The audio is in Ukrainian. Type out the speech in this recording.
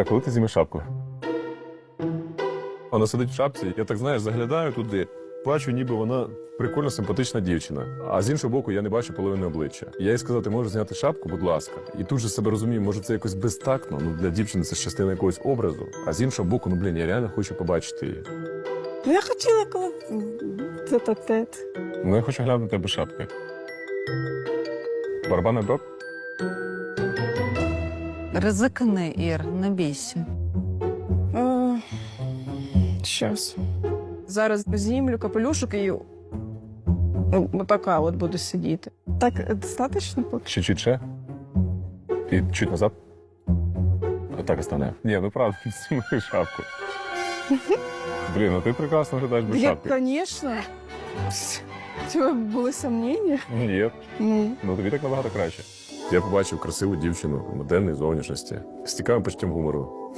А коли ти знімеш шапку? Вона сидить в шапці, я так знаєш, заглядаю туди, бачу, ніби вона прикольна, симпатична дівчина. А з іншого боку, я не бачу половини обличчя. Я їй сказав, ти можеш зняти шапку, будь ласка. І тут же себе розумію, може це якось безтактно. Ну для дівчини це ж частина якогось образу. А з іншого боку, ну блін, я реально хочу побачити її. Ну, я хотіла, коли тет-а-тет. Ну я хочу глянути на тебе шапки. Барабанний дроб? Ризикни, Ір, не бійся. Щас. Зараз знімлю капелюшок і ну, отака от буду сидіти. Так, е, достатньо поки? Ще чуть ще. І чуть назад. Отак і стане. Ні, ну правда, зніми шапку. Блін, ну ти прекрасно виглядаєш без Я, шапки. звісно. У тебе були сумніння? Ні, Ну. ну тобі так набагато краще. Я побачив красиву дівчину, модельної зовнішності, з цікавим почуттям гумору.